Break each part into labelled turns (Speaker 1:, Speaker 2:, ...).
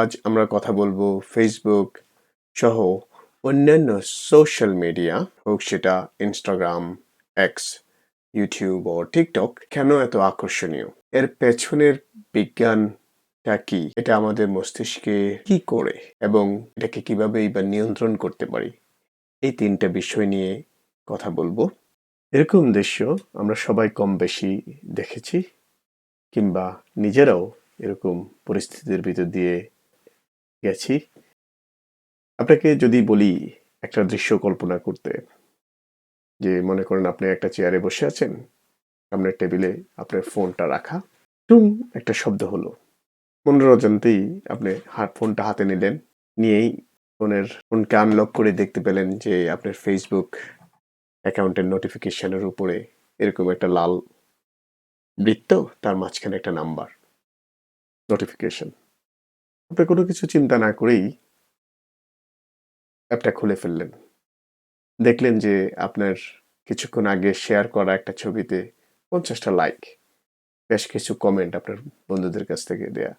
Speaker 1: আজ আমরা কথা বলব ফেসবুক সহ অন্যান্য সোশ্যাল মিডিয়া হোক সেটা ইনস্টাগ্রাম এক্স ইউটিউব ও টিকটক কেন এত আকর্ষণীয়? এর পেছনের বিজ্ঞানটা কি? এটা আমাদের মস্তিষ্কে কি করে? এবং এটাকে কিভাবেই বা নিয়ন্ত্রণ করতে পারি? এই তিনটা বিষয় নিয়ে কথা বলব। এরকম দৃশ্য আমরা সবাই কম বেশি দেখেছি, কিংবা নিজেরাও এরকম পরিস্থিতির ভিতর দিয়ে গেছি। আপনাকে যদি বলি একটা দৃশ্য কল্পনা করতে, যে মনে করেন আপনি একটা চেয়ারে বসে আছেন, সামনের টেবিলে আপনার ফোনটা রাখা টুম একটা শব্দ হলো। মনের অজান্তেই আপনি ফোনটা হাতে নিলেন, নিয়েই ফোনের ফোনকে আনলক করে দেখতে পেলেন যে আপনার ফেসবুক অ্যাকাউন্টের নোটিফিকেশনের উপরে এরকম একটা লাল বৃত্ত, তার মাঝখানে একটা নাম্বার নোটিফিকেশন আপনি কোনো কিছু চিন্তা না করেই অ্যাপটা খুলে ফেললেন। দেখলেন যে আপনার কিছুক্ষণ আগে শেয়ার করা একটা ছবিতে পঞ্চাশটা লাইক, বেশ কিছু কমেন্ট আপনার বন্ধুদের কাছ থেকে দেয়া।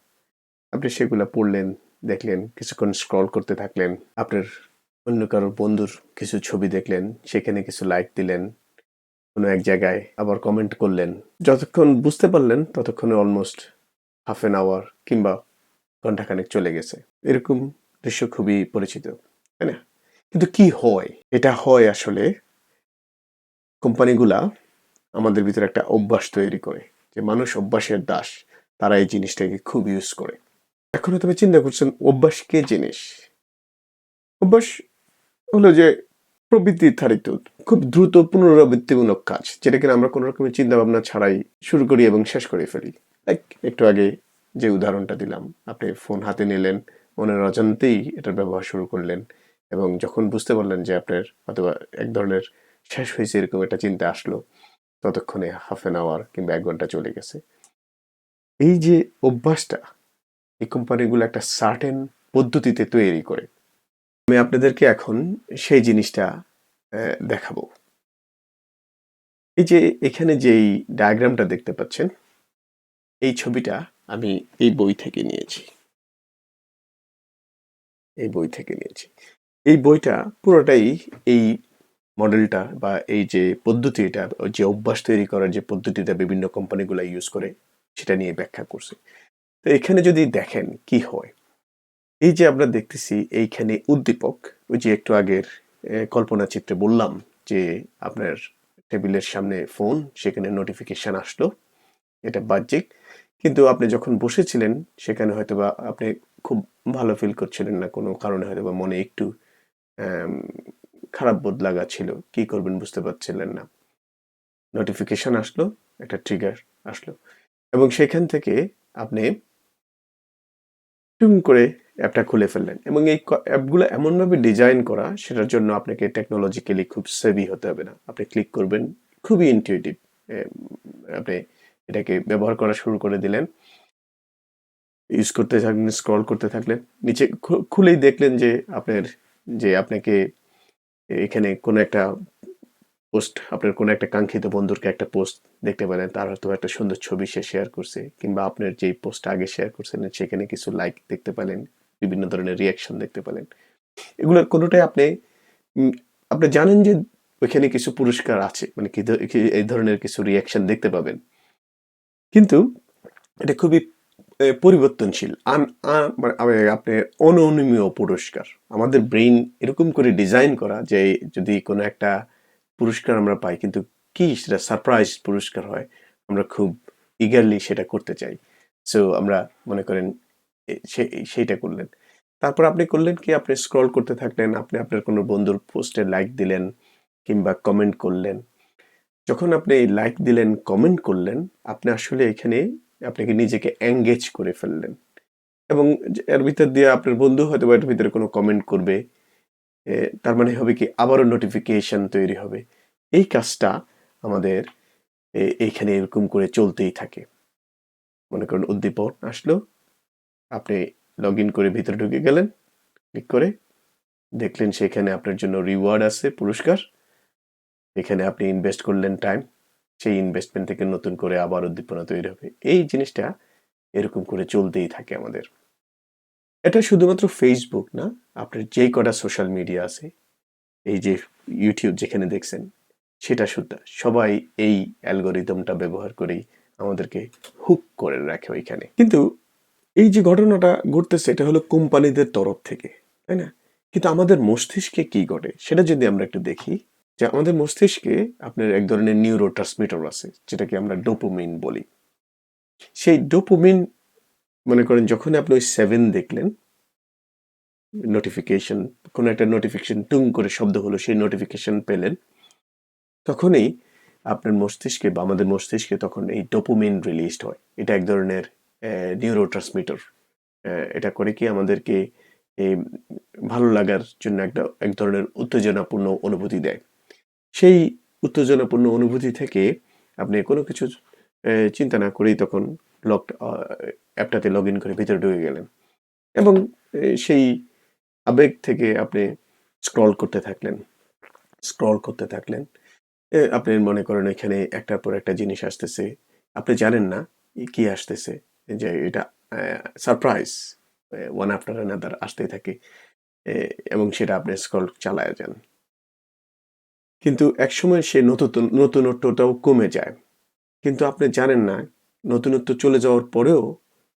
Speaker 1: আপনি সেগুলো পড়লেন, দেখলেন, কিছুক্ষণ স্ক্রল করতে থাকলেন, আপনার অন্য কারোর বন্ধুর কিছু ছবি দেখলেন, সেখানে কিছু লাইক দিলেন, কোনো এক জায়গায় আবার কমেন্ট করলেন। যতক্ষণ বুঝতে পারলেন, ততক্ষণে অলমোস্ট হাফ এন আওয়ার কিংবা ঘন্টাখানেক চলে গেছে। এরকম দৃশ্য খুবই পরিচিত, তাই না? কিন্তু কি হয়? এটা হয় আসলে কোম্পানিগুলা আমাদের ভিতরে একটা অভ্যাস তৈরি করে যে মানুষ অভ্যাসের দাস, তারা এই জিনিসটাকে খুব ইউজ করে। এখন তুমি চিন্তা করছেন অভ্যাস কে জিনিস? অভ্যাস হলো যে প্রবৃত্তি নির্ধারিত খুব দ্রুত পুনরাবৃত্তিমূলক কাজ যেটা কিনা আমরা কোনো রকমের চিন্তা ভাবনা ছাড়াই শুরু করি এবং শেষ করে ফেলি। লাইক একটু আগে যে উদাহরণটা দিলাম, আপনি ফোন হাতে নিলেন, মনের অজান্তেই এটার ব্যবহার শুরু করলেন এবং যখন বুঝতে পারলেন যে আপনার অথবা এক ধরনের শেষ হয়েছে এরকম একটা চিন্তা আসলো, ততক্ষণে হাফ এন আওয়ার কিংবা এক ঘণ্টা চলে গেছে। এই যে অভ্যাসটা, এই কোম্পানিগুলো একটা সার্টেন পদ্ধতিতে তৈরি করে, আমি আপনাদেরকে এখন সেই জিনিসটা দেখাবো। এই যে এখানে যেই ডায়াগ্রামটা দেখতে পাচ্ছেন, এই ছবিটা আমি এই বই থেকে নিয়েছি। এই বই থেকে নিয়েছি। এই বইটা পুরোটাই এই মডেলটা বা এই যে পদ্ধতিটা যে অভ্যাস তৈরি করার যে পদ্ধতিটা বিভিন্ন কোম্পানিগুলো ইউজ করে, সেটা নিয়ে ব্যাখ্যা করছে। তো এখানে যদি দেখেন কি হয়, এই যে আমরা দেখতেছি এইখানে উদ্দীপক, ওই যে একটু আগের কল্পনা চিত্রে বললাম যে আপনার টেবিলের সামনে ফোন সেখানে নোটিফিকেশন আসলো। এটা বাহ্যিক। কিন্তু আপনি যখন বসেছিলেন, সেখানে হয়তোবা আপনি খুব ভালো ফিল করছিলেন না। কোনো কারণে হয়তোবা মনে একটু খারাপ বোধ লাগা ছিল। কি করবেন বুঝতে পারছিলেন না। নোটিফিকেশন আসলো, একটা ট্রিগার আসলো। এবং সেখান থেকে আপনি টুম করে অ্যাপটা খুলে ফেললেন। এবং এই অ্যাপগুলো এমনভাবে ডিজাইন করা, সেটার জন্য আপনাকে টেকনোলজিক্যালি খুব সেভি হতে হবে না। আপনি ক্লিক করবেন, খুবই ইনটিউটিভ আপনি এটাকে ব্যবহার করা শুরু করে দিলেন। ইউজ করতে থাকলেন স্ক্রল করতে থাকলেন। নিচে খুলেই দেখলেন যে আপনার, যে আপনাকে এখানে কোনো একটা পোস্ট আপনার কোনো একটা কাঙ্ক্ষিত বন্ধুকে একটা পোস্ট দেখতে পেলেন, তার হয়তো একটা সুন্দর ছবি সে শেয়ার করছে, কিংবা আপনার যেই পোস্ট আগে শেয়ার করছিলেন সেখানে কিছু লাইক দেখতে পেলেন, বিভিন্ন ধরনের রিয়াকশন দেখতে পেলেন। এগুলোর কোনোটাই আপনি আপনি জানেন যে ওইখানে কিছু পুরস্কার আছে মানে কি এই ধরনের কিছু রিয়াকশন দেখতে পাবেন। কিন্তু এটা খুবই পরিবর্তনশীল। আন আ- আ- আপনার অননুমীয় পুরস্কার। আমাদের ব্রেইন এরকম করে ডিজাইন করা যে যদি কোনো একটা পুরস্কার আমরা পাই, কিন্তু কি সেটা সারপ্রাইজ পুরস্কার হয়, আমরা খুব ইগারলি সেটা করতে চাই। সো আমরা মনে করেন সেইটা করলেন। তারপর আপনি করলেন কি, আপনি স্ক্রল করতে থাকলেন, আপনি আপনার কোনো বন্ধুর পোস্টে লাইক দিলেন কিংবা কমেন্ট করলেন। যখন আপনি লাইক দিলেন কমেন্ট করলেন, আপনি আসলে এখানে আপনাকে নিজেকে এঙ্গেজ করে ফেললেন। এবং এর ভিতর দিয়ে আপনার বন্ধু হয়তো বা এর ভিতরে কোনো কমেন্ট করবে তার মানে হবে কি আবারও নোটিফিকেশন তৈরি হবে। এই কাজটা আমাদের এইখানে এরকম করে চলতেই থাকে। মনে করুন উদ্দীপন আসলো, আপনি লগ ইন করে ভিতরে ঢুকে গেলেন ক্লিক করে দেখলেন সেখানে আপনার জন্য রিওয়ার্ড আছে, পুরস্কার। এখানে আপনি ইনভেস্ট করলেন টাইম সেই ইনভেস্টমেন্ট থেকে নতুন করে আবার উদ্দীপনা তৈরি হবে। এই জিনিসটা এরকম করে চলতেই থাকে আমাদের। এটা শুধুমাত্র ফেসবুক না, আপনার যেই কটা সোশ্যাল মিডিয়া আছে, এই যে ইউটিউব যেখানে দেখছেন, সেটা শুদ্ধ সবাই এই অ্যালগোরিদমটা ব্যবহার করেই আমাদেরকে হুক করে রাখে ওইখানে। কিন্তু এই যে ঘটনাটা ঘটতেছে, এটা হলো কোম্পানিদের তরফ থেকে, তাই না? কিন্তু আমাদের মস্তিষ্কে কি ঘটে, সেটা যদি আমরা একটু দেখি যে আমাদের মস্তিষ্কে আপনার এক ধরনের নিউরো ট্রান্সমিটার আছে, যেটাকে আমরা ডোপোমিন বলি। সেই ডোপোমিন মনে করেন যখন আপনি ওই সেভেন দেখলেন নোটিফিকেশন কোনো একটা নোটিফিকেশন টুং করে শব্দ হলো, সেই নোটিফিকেশন পেলেন, তখনই আপনার মস্তিষ্কে বা আমাদের মস্তিষ্কে তখন এই ডোপোমিন রিলিজড হয়। এটা এক ধরনের নিউরো ট্রান্সমিটার এটা করে কি আমাদেরকে ভালো লাগার জন্য একটা, এক ধরনের উত্তেজনাপূর্ণ অনুভূতি দেয়। সেই উত্তেজনাপূর্ণ অনুভূতি থেকে আপনি কোনো কিছু চিন্তা না করেই তখন লক অ্যাপটাতে লগ ইন করে ভিতরে ঢুকে গেলেন। এবং সেই আবেগ থেকে আপনি স্ক্রল করতে থাকলেন স্ক্রল করতে থাকলেন। আপনি মনে করেন এখানে একটার পর একটা জিনিস আসতেছে, আপনি জানেন না কি আসতেছে যে এটা সারপ্রাইজ ওয়ান আফটার অ্যানাদার আসতেই থাকে এবং সেটা আপনি স্ক্রল চালায় যান। কিন্তু একসময় সে নতুন নতুনত্বটাও কমে যায়। কিন্তু আপনি জানেন না, নতুনত্ব চলে যাওয়ার পরেও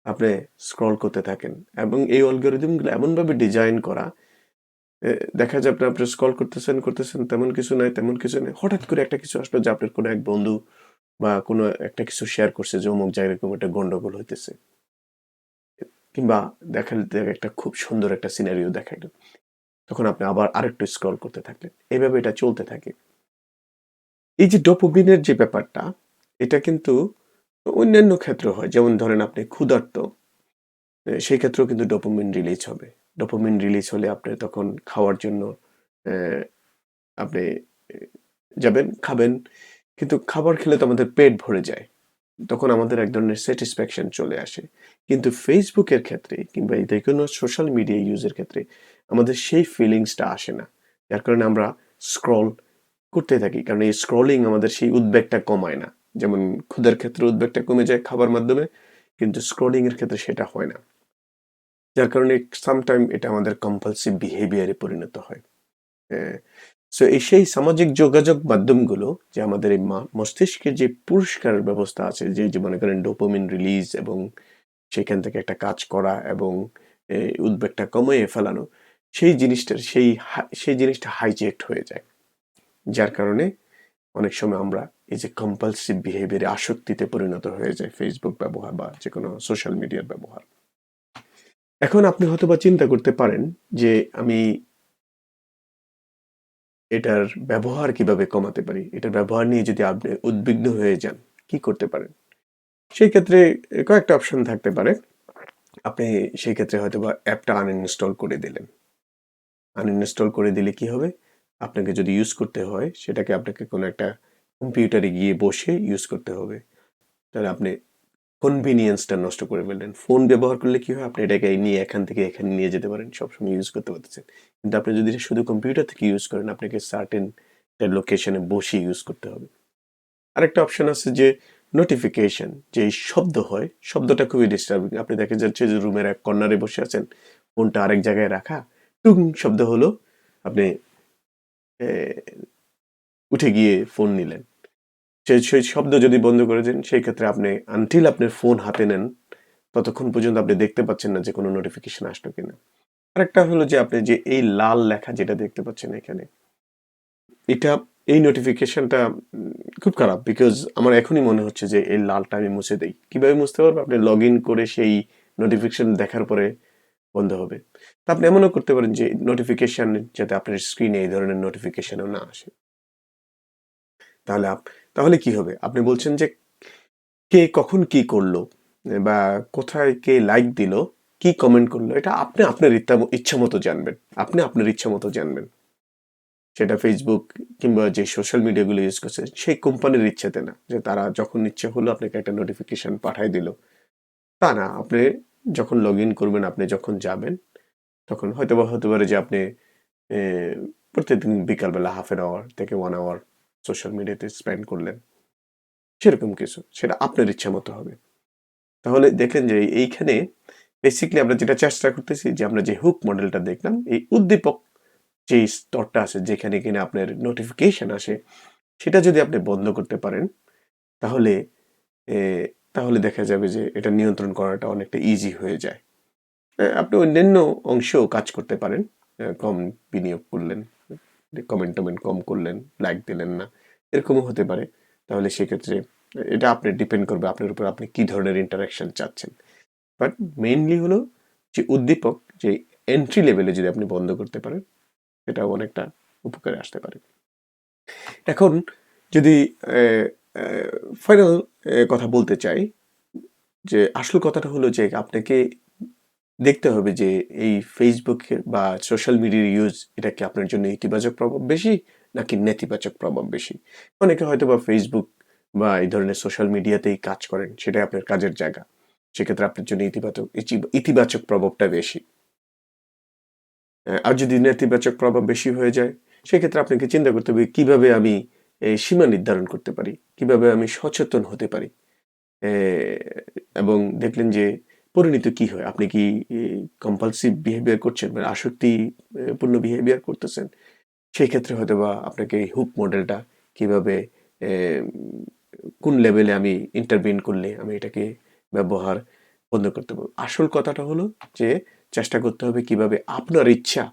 Speaker 1: আপনি স্ক্রল করতে থাকেন এবং এই অ্যালগোরিদমগুলো এমনভাবে ডিজাইন করা দেখা যায় আপনি আপনি স্ক্রল করতেছেন করতেছেন, তেমন কিছু নাই, তেমন কিছু নেই, হঠাৎ করে একটা কিছু আসলো যে আপনার কোনো এক বন্ধু বা কোনো একটা কিছু শেয়ার করছে যে অমুক জায়গায় এরকম একটা গন্ডগোল হইতেছে। কিংবা দেখা দেখা একটা খুব সুন্দর একটা সিনারিও দেখাইল তখন আপনি আবার আরেকটু স্ক্রল করতে থাকলেন। এইভাবে এটা চলতে থাকে। এই যে ডোপোমিনের যে ব্যাপারটা, এটা কিন্তু অন্যান্য ক্ষেত্র হয়। যেমন ধরেন আপনি ক্ষুধার্ত সেই ক্ষেত্রেও কিন্তু ডোপোমিন রিলিজ হবে। ডোপোমিন রিলিজ হলে আপনি তখন খাওয়ার জন্য আপনি যাবেন, খাবেন। কিন্তু খাবার খেলে তো আমাদের পেট ভরে যায়। তখন আমাদের এক ধরনের স্যাটিসফ্যাকশন চলে আসে। কিন্তু ফেসবুকের ক্ষেত্রে কিংবা যে কোনো সোশ্যাল মিডিয়া ইউজের ক্ষেত্রে আমাদের সেই ফিলিংসটা আসে না। যার কারণে আমরা স্ক্রল করতে থাকি। কারণ এই স্ক্রলিং আমাদের সেই উদ্বেগটা কমায় না। যেমন ক্ষুদের ক্ষেত্রে উদ্বেগটা কমে যায় খাবার মাধ্যমে, কিন্তু স্ক্রলিং এর ক্ষেত্রে সেটা হয় না। যার কারণে সামটাইম এটা আমাদের কম্পালসিভ বিহেভিয়ারে পরিণত হয়। সো এই সেই সামাজিক যোগাযোগ মাধ্যমগুলো যে আমাদের এই মস্তিষ্কের যে পুরস্কার ব্যবস্থা আছে, যে যে মনে করেন ডোপামিন রিলিজ এবং সেখান থেকে একটা কাজ করা এবং উদ্বেগটা কমিয়ে ফেলানো সেই জিনিসটার, সেই সেই জিনিসটা হাইজেক্ট হয়ে যায়। যার কারণে অনেক সময় আমরা এই যে কম্পালসিভ বিহেভিয়ারে আসক্তিতে পরিণত হয়ে যায় ফেসবুক ব্যবহার বা যে কোনো সোশ্যাল মিডিয়ার ব্যবহার। এখন আপনি হয়তো বা চিন্তা করতে পারেন যে আমি এটার ব্যবহার কীভাবে কমাতে পারি? এটার ব্যবহার নিয়ে যদি আপনি উদ্বিগ্ন হয়ে যান, কি করতে পারেন? সেই ক্ষেত্রে কয়েকটা অপশন থাকতে পারে। আপনি সেই ক্ষেত্রে হয়তো বা অ্যাপটা আনইনস্টল করে দিলেন। আনইনস্টল করে দিলে কি হবে? আপনাকে যদি ইউজ করতে হয়, সেটাকে আপনাকে কোনো একটা কম্পিউটারে গিয়ে বসে ইউজ করতে হবে। তাহলে আপনি কনভিনিয়েন্সটা নষ্ট করে ফেললেন। ফোন ব্যবহার করলে কি হয়? আপনি এটাকে নিয়ে এখান থেকে এখানে নিয়ে যেতে পারেন, সবসময় ইউজ করতে পারতেছেন। কিন্তু আপনি যদি শুধু কম্পিউটার থেকে ইউজ করেন, আপনাকে সার্টেন লোকেশনে বসে ইউজ করতে হবে। আরেকটা অপশন আছে যে নোটিফিকেশন যে শব্দ হয়, শব্দটা খুবই ডিস্টার্বিং আপনি দেখা যাচ্ছে যে রুমের এক কর্নারে বসে আছেন ফোনটা আরেক জায়গায় রাখা টুং শব্দ হলো। আপনি উঠে গিয়ে ফোন নিলেন। সেই সেই শব্দ যদি বন্ধ করে দেন, সেই ক্ষেত্রে আপনি আনটিল আপনার ফোন হাতে নেন, ততক্ষণ পর্যন্ত আপনি দেখতে পাচ্ছেন না যে কোনো নোটিফিকেশন আসলো কিনা। আরেকটা হলো যে আপনি যে এই লাল লেখা যেটা দেখতে পাচ্ছেন এখানে, এটা, এই নোটিফিকেশনটা খুব খারাপ বিকজ আমার এখনই মনে হচ্ছে যে এই লালটা আমি মুছে দেই। কীভাবে মুছতে পারব? আপনি লগ ইন করে সেই নোটিফিকেশন দেখার পরে বন্ধ হবে। তা আপনি এমনও করতে পারেন যে নোটিফিকেশন যাতে আপনার স্ক্রিনে এই ধরনের নোটিফিকেশনও না আসে। তাহলে তাহলে কি হবে? আপনি বলছেন যে কে কখন কি করল, বা কোথায় কে লাইক দিল, কি কমেন্ট করল, এটা আপনি আপনার ইচ্ছা মতো জানবেন। আপনি আপনার ইচ্ছা মতো জানবেন। সেটা ফেসবুক কিংবা যে সোশ্যাল মিডিয়াগুলো ইউজ করছে, সেই কোম্পানির ইচ্ছাতে না। যে তারা যখন ইচ্ছে হলো আপনাকে একটা নোটিফিকেশন পাঠাই দিল। তা না, আপনি যখন লগ ইন করবেন, আপনি যখন যাবেন, তখন হয়তো বা হতে পারে যে আপনি প্রত্যেকদিন বিকালবেলা হাফ এন আওয়ার থেকে ওয়ান আওয়ার সোশ্যাল মিডিয়াতে স্পেন্ড করলেন, সেরকম কিছু, সেটা আপনার ইচ্ছা মতো হবে। তাহলে দেখলেন যে এইখানে বেসিক্যালি আমরা যেটা চেষ্টা করতেছি যে আমরা যে হুক মডেলটা দেখলাম, এই উদ্দীপক যে স্তরটা আছে, যেখানে কিনা আপনার নোটিফিকেশন আসে, সেটা যদি আপনি বন্ধ করতে পারেন, তাহলে তাহলে দেখা যাবে যে এটা নিয়ন্ত্রণ করাটা অনেকটা ইজি হয়ে যায়। আপনি অন্যান্য অংশেও কাজ করতে পারেন। কম বিনিয়োগ করলেন কমেন্ট টমেন্ট কম করলেন লাইক দিলেন না, এরকমও হতে পারে। তাহলে সেক্ষেত্রে এটা আপনি ডিপেন্ড করবে আপনার উপর আপনি কি ধরনের ইন্টারাকশন চাচ্ছেন। বাট মেইনলি হলো যে উদ্দীপক, যে এন্ট্রি লেভেলে যদি আপনি বন্ধ করতে পারেন এটা অনেকটা উপকারে আসতে পারে। এখন যদি ফাইনাল কথা বলতে চাই যে আসল কথাটা হলো যে আপনাকে দেখতে হবে যে এই ফেসবুক বা সোশ্যাল মিডিয়ার ইউজ এটা কি আপনার জন্য ইতিবাচক প্রভাব বেশি নাকি নেতিবাচক প্রভাব বেশি? অনেকে হয়তো বা ফেসবুক বা এই ধরনের সোশ্যাল মিডিয়াতেই কাজ করেন, সেটাই আপনার কাজের জায়গা। সেক্ষেত্রে আপনার জন্য ইতিবাচক ইতিবাচক প্রভাবটা বেশি। আর যদি নেতিবাচক প্রভাব বেশি হয়ে যায়, সেক্ষেত্রে আপনাকে চিন্তা করতে হবে কীভাবে আমি সীমা নির্ধারণ করতে পারি কীভাবে আমি সচেতন হতে পারি। এবং দেখলেন যে পরিণত কি হয় আপনি কি কম্পালসিভ বিহেভিয়ার করছেন মানে আসক্তি এ, পূর্ণ বিহেভিয়ার করতেছেন সেই ক্ষেত্রে হয়তো বা আপনাকে হুক মডেলটা কীভাবে কোন লেভেলে আমি ইন্টারভিন করলে আমি এটাকে ব্যবহার বন্ধ করতে পারব। আসল কথাটা হলো যে চেষ্টা করতে হবে কীভাবে আপনার ইচ্ছা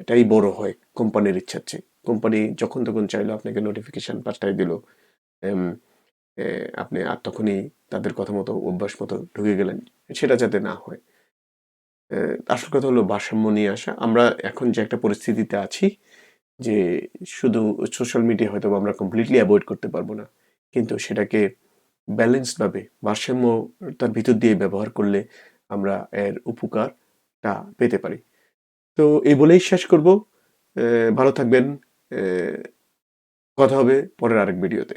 Speaker 1: এটাই বড় হয় কোম্পানির ইচ্ছার চেয়ে। কোম্পানি যখন তখন চাইলো আপনাকে নোটিফিকেশন পাঠাই দিল আপনি আর তখনই তাদের কথা মতো অভ্যাস মতো ঢুকে গেলেন, সেটা যাতে না হয়। আসল কথা হলো ভারসাম্য নিয়ে আসা। আমরা এখন যে একটা পরিস্থিতিতে আছি, যে শুধু সোশ্যাল মিডিয়া হয়তো আমরা কমপ্লিটলি অ্যাভয়েড করতে পারব না, কিন্তু সেটাকে ব্যালেন্সডভাবে ভারসাম্য তার ভিতর দিয়ে ব্যবহার করলে আমরা এর উপকারটা পেতে পারি। তো এই বলেই শেষ করব। ভালো থাকবেন। কথা হবে পরের আরেক ভিডিওতে।